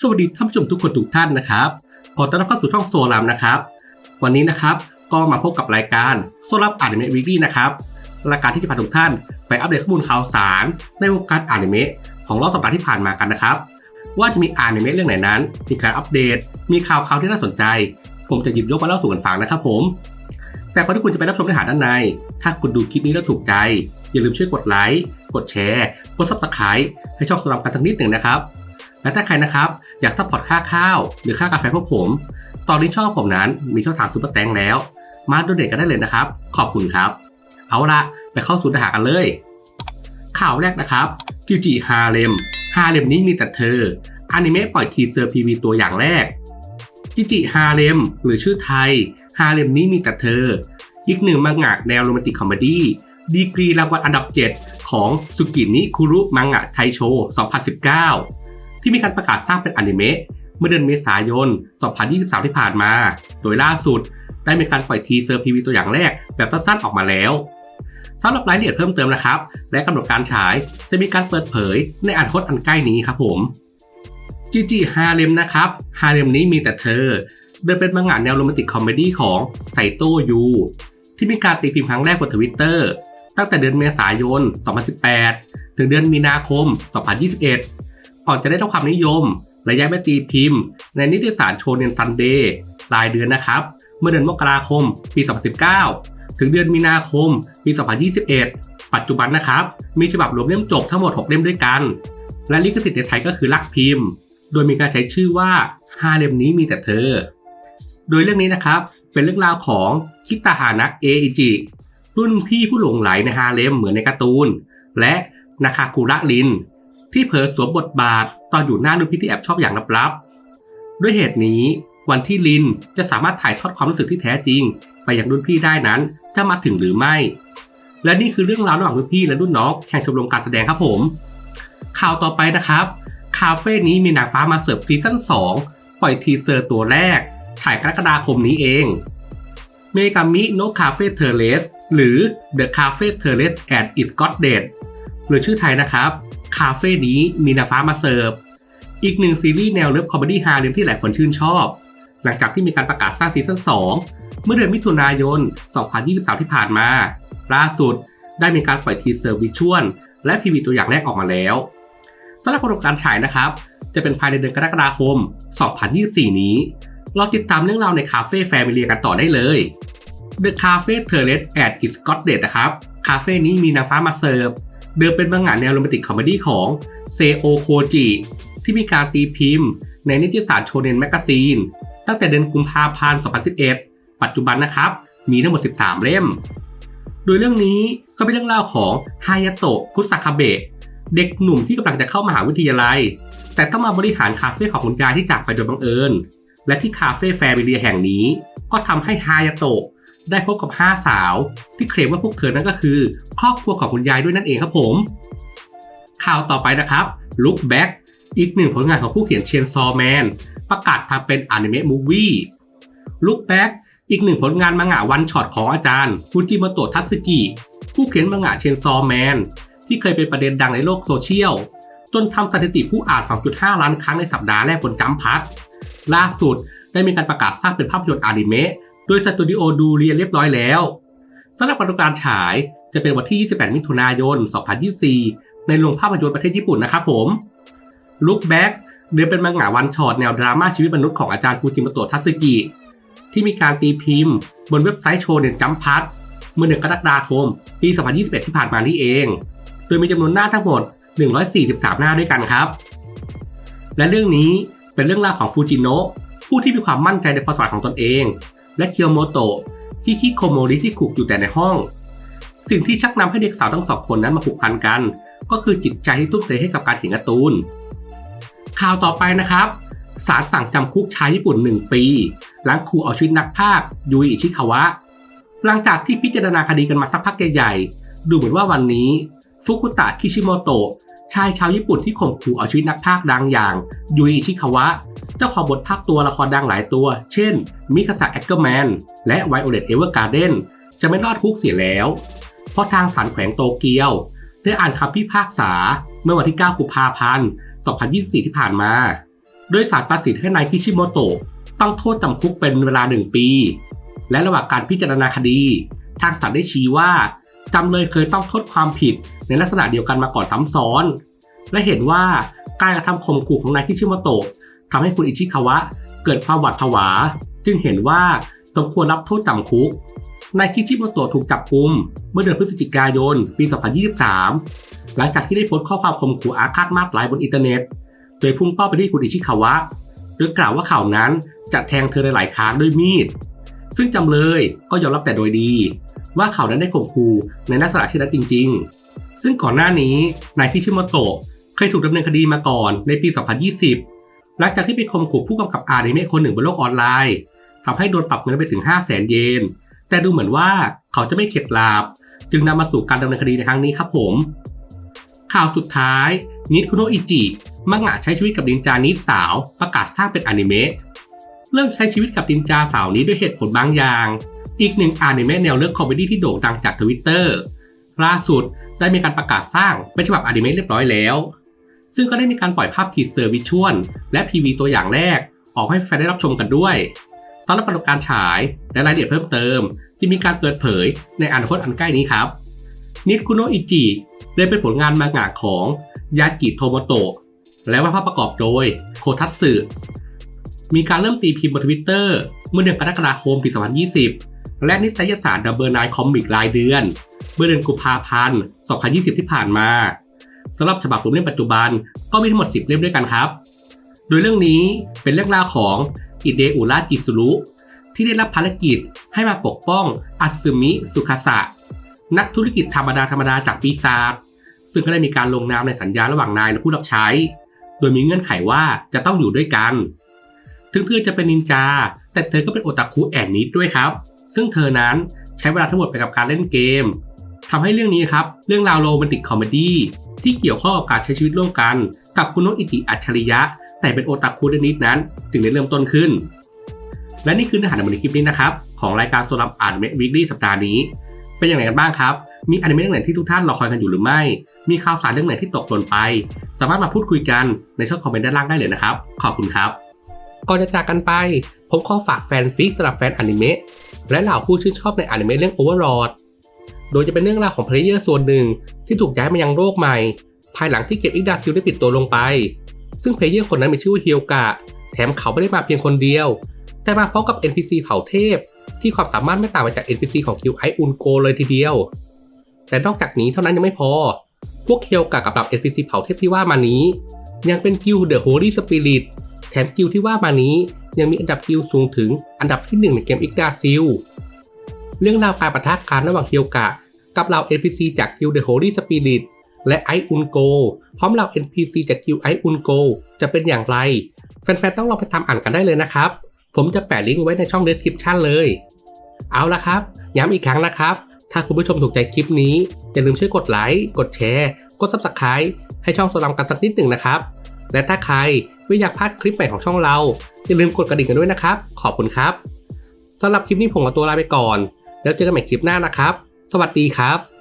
สวัสดีท่านผู้ชมทุกคนทุกท่านนะครับขอต้อนรับเข้าสู่ช่องโซลัมนะครับ วันนี้นะครับก็มาพบกับรายการโซลัมอนิเมะวีดี้นะครับรายการที่จะพาทุกท่านไปอัปเดตข้อมูลข่าวสาร ในวงการอนิเมะของรอบสัปดาห์ที่ผ่านมากันนะครับ ว่าจะมีอนิเมะเรื่องไหนนั้น มีการอัปเดต มีข่าวข่าวที่น่าสนใจ ผมจะหยิบยกมาเล่าสู่กันฟังนะครับผม แต่ก่อนที่คุณจะไปรับชมเนื้อหาด้านใน ถ้าคุณดูคลิปนี้แล้วถูกใจ อย่าลืมช่วยกดไลค์กดแชร์ กด subscribe ให้ช่องสลัมกันสักนิดหนึ่งนะครับ และถ้าใครนะครับอยากซัพพอร์ตค่าข้าว หรือค่ากาแฟพวกผม ตอนนี้ช่องผมนั้นมีช่องทางซูเปอร์แตงแล้ว มาดูเด็กกันได้เลยนะครับ ขอบคุณครับ เอาละไปเข้าสู่เนื้อหากันเลย ข่าวแรกนะครับจิจิฮาเลมฮาเลมนี้มีแต่เธออนิเมะปล่อยทีเซอร์พีวีตัวอย่างแรกจิจิฮาเลมหรือชื่อไทยฮาเลมนี้มีแต่เธอ อีกหนึ่งมังงะแนวโรแมนติกคอมเมดี้ดีกรีรางวัลอันดับ 7 ของสุกินิคุรุมังงะไทโช 2019 ที่มีการประกาศสร้างเป็นอนิเมะเมื่อเดือนเมษายน 2023 ที่ผ่านมา โดยล่าสุดได้มีการปล่อยทีเซอร์พีวีตัวอย่างแรกแบบสั้นๆออกมาแล้วสำหรับรายละเอียดเพิ่มเติมนะครับ และกำหนดการฉายจะมีการเปิดเผยในอนาคตอันใกล้นี้ครับผมจีจีฮาเลมนะครับฮาเลมนี้มีแต่เธอ โดยเป็นมังงะแนวโรแมนติกคอมเมดี้ของไซโตยูที่มีการตีพิมพ์ครั้งแรกบนทวิตเตอร์ตั้งแต่เดือนเมษายน 2018 ถึงเดือนมีนาคม 2021 ก่อนจะได้รับความนิยมและย้ายไปตีพิมพ์ ในนิตยสารโชเนนซันเดย์รายเดือนนะครับ เมื่อเดือนมกราคมปี 2019 ถึงเดือนมีนาคมปี 2021 ปัจจุบันนะครับ มีฉบับรวมเล่มจบทั้งหมด 6 เล่มด้วยกัน และลิขสิทธิ์ในไทยก็คือลักพิมพ์ โดยมีการใช้ชื่อว่าห้าเล่มนี้มีแต่เธอ โดยเรื่องนี้นะครับเป็นเรื่องราวของคิตาฮานะเออิจิรุ่นพี่ผู้หลงไหลในฮาเลมเหมือนในการ์ตูน และนาคาคุระลิน ที่เผยสวมบทบาทตอนอยู่หน้านุพี่ที่แอบชอบอย่างลับๆด้วยเหตุนี้วันที่ลินจะสามารถถ่ายทอดความรู้สึกที่แท้จริง ไปยังรุ่นพี่ได้นั้นจะมาถึงหรือไม่ และนี่คือเรื่องราวระหว่างรุ่นพี่และรุ่นน้องแข่งชมรมการแสดงครับผม ข่าวต่อไปนะครับ คาเฟ่นี้มีนางฟ้ามาเสิร์ฟซีซั่น2 ปล่อยทีเซอร์ตัวแรกฉายกรกฎาคมนี้เอง เมกามิโนคาเฟ่เทอร์เลสหรือ The Cafe Terrace at Is God Dead หรือชื่อไทยนะครับ คาเฟ่นี้มีนาฟ้ามาเสิร์ฟ อีกหนึ่งซีรีส์แนวเลิฟคอมเมดี้ฮาเลมที่หลายคนชื่นชอบ หลังจากที่มีการประกาศสร้างซีซั่น2 เมื่อเดือนมิถุนายน 2023 ที่ผ่านมา ล่าสุดได้มีการปล่อยทีเซอร์วิชวลและพีวีตัวอย่างแรกออกมาแล้วสำหรับกำหนดการฉายนะครับ จะเป็นภายในเดือนกรกฎาคม 2024 นี้รอติดตามเรื่องราวในคาเฟ่แฟมิเลียกันต่อได้เลย The Cafe Terrace at Is God Dead นะครับ คาเฟ่นี้มีนางฟ้ามาเสิร์ฟ เดิมเป็นมังงะแนวโรแมนติกคอมเมดี้ของเซโอโคจิที่มีการตีพิมพ์ ในนิตยสารโชเนนแมกกาซีนตั้งแต่เดือนกุมภาพันธ์ 2011 ปัจจุบันนะครับ มีทั้งหมด 13 เล่ม โดยเรื่องนี้ก็เป็นเรื่องเล่าของฮายาโตะคุซาคาเบะเด็กหนุ่มที่กำลังจะเข้ามหาวิทยาลัย แต่ต้องมาบริหารคาเฟ่ของคุณยายที่จากไปโดยบังเอิญ และที่คาเฟ่แฟมิเลียแห่งนี้ ก็ทำให้ฮายาโตะ ได้พบกับ 5 สาว ที่เคลมว่าพวกเธอนั้นก็คือครอบครัวของคุณยายด้วยนั่นเองครับผม ข่าวต่อไปนะครับ Look Back อีกหนึ่งผลงานของผู้เขียนเชนซอแมนประกาศทำเป็นอนิเมะมูวี่ Look Back อีกหนึ่งผลงานมังงะวันช็อตของอาจารย์ฟูจิมโตะทัตสึกิผู้เขียนมังงะเชนซอแมนที่เคยเป็นประเด็นดังในโลกโซเชียล จนทำสถิติผู้อ่าน 2.5 ล้านครั้งในสัปดาห์แรกบนจัมพัทล่าสุดได้มีการประกาศสร้างเป็นภาพยนตร์อนิเมะ โดยสตูดิโอดูเรียนเรียบร้อยแล้วสำหรับกำหนดการฉายจะเป็นวันที่ 28 มิถุนายน 2024 ในโรงภาพยนตร์ประเทศญี่ปุ่นนะครับผม Look Back เดิมเป็นมังงะวันช็อตแนวดราม่าชีวิตมนุษย์ของอาจารย์ฟูจิมโตะทัตสึกิ ที่มีการตีพิมพ์ บนเว็บไซต์โชว์เด่นจัมพัทเมื่อเดือนกรกฎาคม ปี 2021 ที่ผ่านมานี่เอง โดยมีจำนวนหน้าทั้งหมด 143 หน้าด้วยกันครับ และเรื่องนี้เป็นเรื่องราวของฟูจิโนะผู้ที่มีความมั่นใจในพรสวรรค์ของตนเอง และเคียวโมโตะที่คิโคโมริที่ขุกอยู่แต่ในห้อง สิ่งที่ชักนำให้เด็กสาวทั้งสองคนนั้นมาผูกพันกัน ก็คือจิตใจที่ทุ่มเทให้กับการเขียนการ์ตูน ข่าวต่อไปนะครับศาลสั่งจำคุกชายญี่ปุ่น 1 ปี หลังขู่เอาชีวิตนักภาคยูอิชิคาวะ หลังจากที่พิจารณาคดีกันมาสักพักใหญ่ๆดูเหมือนว่าวันนี้ ฟุกุตะคิชิโมโตะ ชายชาวญี่ปุ่นที่ข่มขู่เอาชีวิตนักภาคดังอย่างยูอิชิคาวะ เจ้าของบทภาคตัวละครดังหลายตัว เช่น มิคาสะแอคเกอร์แมน และไวโอเลตเอเวอร์การ์เดนจะไม่รอดคุกเสียแล้ว เพราะทางศาลแขวงโตเกียว ได้อ่านคำพิพากษาเมื่อวันที่ 9 กุมภาพันธ์ 2024 ที่ผ่านมา โดยสารตัดสินให้นายคิชิโมโตะต้องโทษจำคุกเป็นเวลาหนึ่งปี และระหว่างการพิจารณาคดี ทางศาลได้ชี้ว่า จำเลยเคยต้องโทษความผิดในลักษณะเดียวกันมาก่อนซ้ำซ้อน และเห็นว่าการกระทำข่มขู่ของนายคิชิโมโตะทำให้คุณอิชิคาวะเกิดความหวาดผวา จึงเห็นว่าสมควรรับโทษจำคุกนายคิชิโมโตะถูกจับกุม เมื่อเดือนพฤศจิกายน ปี 2023 หลังจากที่ได้โพสต์ข้อความข่มขู่อาฆาตมาดร้ายบนอินเทอร์เน็ต โดยพุ่งเป้าไปที่คุณอิชิคาวะโดยกล่าวว่าข่าวนั้นจะแทงเธอหลายๆครั้งด้วยมีด ซึ่งจำเลยก็ยอมรับแต่โดยดี ว่าเขานั้นได้ข่มขู่ในลักษณะเช่นนั้นจริง ๆ ซึ่งก่อนหน้านี้นายคิชิโมโตะเคยถูกดำเนินคดีมาก่อนในปี 2020 หลังจากที่ไปข่มขู่ผู้กำกับอานิเมะคนหนึ่งบนโลกออนไลน์ทำให้โดนปรับเงินไปถึง 5 0 0 0 0 0 เยน แต่ดูเหมือนว่าเขาจะไม่เข็ดหลาบ จึงนำมาสู่การดำเนินคดีในครั้งนี้ครับผม ข่าวสุดท้าย นิคุโนอิจิ มักงะใช้ชีวิตกับนินจานิดสาว ประกาศสร้างเป็นอนิเมะ เริ่มใช้ชีวิตกับนินจาสาวนี้ด้วยเหตุผลบางอย่าง อีกหนึ่งอนิเมะแนวเรื่องคอมเมดี้ที่โด่งดังจากทวิตเตอร์ล่าสุดได้มีการประกาศสร้างเป็นฉบับอนิเมะเรียบร้อยแล้ว ซึ่งก็ได้มีการปล่อยภาพทีเซอร์วิชวลและพีวีตัวอย่างแรก ออกให้แฟนได้รับชมกันด้วยสำหรับประการฉายและรายละเอียดเพิ่มเติม ที่มีการเปิดเผยในอนาคตอันใกล้นี้ครับนิคุโนอิจิได้เป็นผลงานมังงะของยากิโทโมโตะและวาดภาพประกอบโดยโคทัตสึมีการเริ่มตีพิมพ์บนทวิตเตอร์เมื่อเดือนกรกฎาคมปี 2020 และนิตยสารดับเบิลไนคอมิกรายเดือน เมื่อเดือนกุมภาพันธ์ 2020 ที่ผ่านมาสำหรับฉบับรวมเล่มปัจจุบันก็มีทั้งหมด 10 เล่มด้วยกันครับ โดยเรื่องนี้เป็นเรื่องราวของอิเดอุระจิสุรุที่ได้รับภารกิจให้มาปกป้องอัตสึมิสุคาสะนักธุรกิจธรรมดาธรรมดาจากปีศาจซึ่งก็ได้มีการลงนามในสัญญาระหว่างนายและผู้รับใช้ โดยมีเงื่อนไขว่าจะต้องอยู่ด้วยกัน ถึงเธอจะเป็นนินจา แต่เธอก็เป็นโอตาคุแอนนิดด้วยครับ ซึ่งเธอนั้นใช้เวลาทั้งหมดไปกับการเล่นเกมทำให้เรื่องนี้ครับ เรื่องราวโรแมนติกคอมเมดี้ที่เกี่ยวข้องกับการใช้ชีวิตร่วมกัน กับคุณโนอิจิอัจฉริยะ แต่เป็นโอตาคุเดนิดนั้น จึงได้เริ่มต้นขึ้น และนี่คือเนื้อหาในวันนี้คลิปนี้นะครับ ของรายการโซลัมอ่านเมวิกลี่สัปดาห์นี้ เป็นอย่างไรกันบ้างครับ มีอนิเมะเรื่องไหนที่ทุกท่านรอคอยกันอยู่หรือไม่ มีข่าวสารเรื่องไหนที่ตกหล่นไป สามารถมาพูดคุยกันในช่องคอมเมนต์ด้านล่างได้เลยนะครับ ขอบคุณครับก่อนจะจากกันไป ผมขอฝากแฟนฟิกสำหรับแฟนอนิเมะ และเหล่าผู้ชื่นชอบในอนิเมะเรื่อง Overlord โดยจะเป็นเรื่องราวของเพลเยอร์ส่วนหนึ่งที่ถูกย้ายมายังโลกใหม่ ภายหลังที่เก็บอิกดาซิลได้ปิดตัวลงไป ซึ่งเพลเยอร์คนนั้นมีชื่อว่าเฮียวกะ แถมเขาไม่ได้มาเพียงคนเดียว แต่มาพร้อมกับ NPC เผ่าเทพ ที่ความสามารถไม่ต่างไปจาก NPC ของคิวไออุนโกเลยทีเดียว แต่นอกจากนี้เท่านั้นยังไม่พอ พวกเฮียวกะกับเหล่า NPC เผ่าเทพที่ว่ามานี้ ยังเป็นกิลเดอะโฮลี่สปิริต มกิลที่ว่ามานี้ยังมีอันดับกิลสูงถึงอันดับที่ 1 ในเกมอิกดาซิล เรื่องราวการปะทะกันระหว่างเฮียวกะ กับเหล่า NPC จากกิลเดอะโฮลี่สปิริตและไออุนโกพร้อมเหล่า NPC จากกิลไออุนโกจะเป็นอย่างไร แฟนๆ ต้องลองไปทำอ่านกันได้เลยนะครับ ผมจะแปะลิงก์ไว้ในช่อง description เลย เอาละครับ ย้ำอีกครั้งนะครับ ถ้าคุณผู้ชมถูกใจคลิปนี้ อย่าลืมช่วยกดไลค์กดแชร์ กด subscribe ให้ช่องโซลัมกันสักนิดหนึ่งนะครับ และถ้าใคร ไม่อยากพลาดคลิปใหม่ของช่องเรา อย่าลืมกดกระดิ่งกันด้วยนะครับ ขอบคุณครับสำหรับคลิปนี้ผมขอตัวลาไปก่อน แล้วเจอกันใหม่คลิปหน้านะครับ สวัสดีครับ